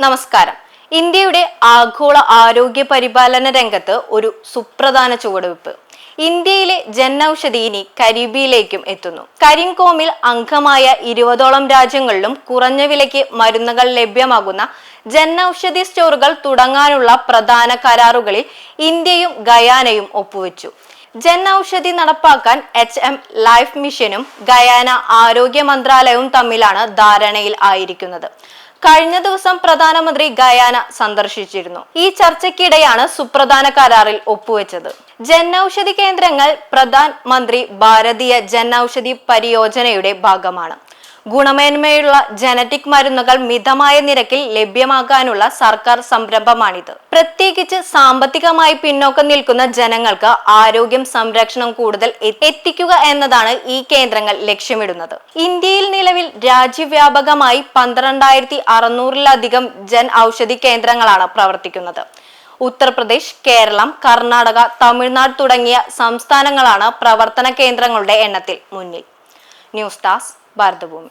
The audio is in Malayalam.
നമസ്കാരം. ഇന്ത്യയുടെ ആഗോള ആരോഗ്യ പരിപാലന രംഗത്ത് ഒരു സുപ്രധാന ചുവടുവെപ്പ് ഇന്ത്യയിലെ ജനൌഷധി ഇനി കരീബിയിലേക്കും എത്തുന്നു. കരിങ്കോമിൽ അംഗമായ ഇരുപതോളം രാജ്യങ്ങളിലും കുറഞ്ഞ വിലയ്ക്ക് മരുന്നുകൾ ലഭ്യമാകുന്ന ജനൌഷധി സ്റ്റോറുകൾ തുടങ്ങാനുള്ള പ്രധാന കരാറുകളിൽ ഇന്ത്യയും ഗയാനയും ഒപ്പുവെച്ചു. ജൻ ഔഷധി നടപ്പാക്കാൻ എച്ച് എം ലൈഫ് മിഷനും ഗയാന ആരോഗ്യ മന്ത്രാലയവും തമ്മിലാണ് ധാരണയിൽ ആയിരിക്കുന്നത്. കഴിഞ്ഞ ദിവസം പ്രധാനമന്ത്രി ഗയാന സന്ദർശിച്ചിരുന്നു. ഈ ചർച്ചയ്ക്കിടെയാണ് സുപ്രധാന കരാറിൽ ഒപ്പുവെച്ചത്. ജൻ ഔഷധി കേന്ദ്രങ്ങൾ പ്രധാൻ മന്ത്രി ഭാരതീയ ഔഷധി പരിയോജനയുടെ ഭാഗമാണ്. ഗുണമേന്മയുള്ള ജനറ്റിക് മരുന്നുകൾ മിതമായ നിരക്കിൽ ലഭ്യമാക്കാനുള്ള സർക്കാർ സംരംഭമാണിത്. പ്രത്യേകിച്ച് സാമ്പത്തികമായി പിന്നോക്കം നിൽക്കുന്ന ജനങ്ങൾക്ക് ആരോഗ്യം സംരക്ഷണം കൂടുതൽ എത്തിക്കുക എന്നതാണ് ഈ കേന്ദ്രങ്ങൾ ലക്ഷ്യമിടുന്നത്. ഇന്ത്യയിൽ നിലവിൽ രാജ്യവ്യാപകമായി പന്ത്രണ്ടായിരത്തി അറുന്നൂറിലധികം ജൻ ഔഷധി കേന്ദ്രങ്ങളാണ് പ്രവർത്തിക്കുന്നത്. ഉത്തർപ്രദേശ് കേരളം കർണാടക തമിഴ്നാട് തുടങ്ങിയ സംസ്ഥാനങ്ങളാണ് പ്രവർത്തന കേന്ദ്രങ്ങളുടെ എണ്ണത്തിൽ മുന്നിൽ. News desk Bharathabhoomi.